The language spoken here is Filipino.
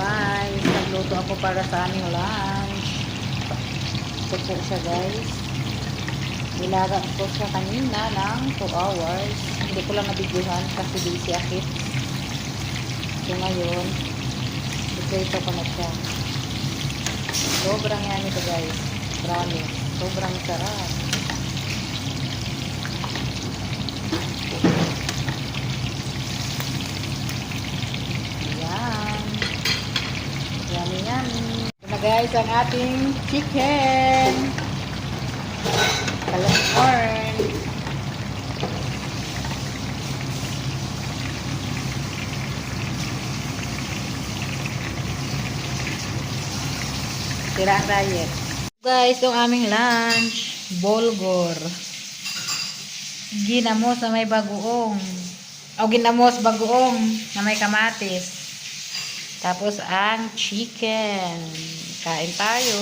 guys, nagluto ako para sa aming lunch. Ito po siya guys. Nilaga ko siya kanina ng 2 hours. Hindi ko lang nabiguhan kasi busy akit. So ngayon, ito ko na siya. Sobrang yan ito guys. Promise. Sobrang sarap. Yan. Yummy. Ito guys ang ating chicken. Kalang corn. Tira diet. Guys, yung aming lunch. Bolgor. Ginamos na may bagoong. O ginamos bagoong na may kamatis. Tapos ang chicken. Kain tayo.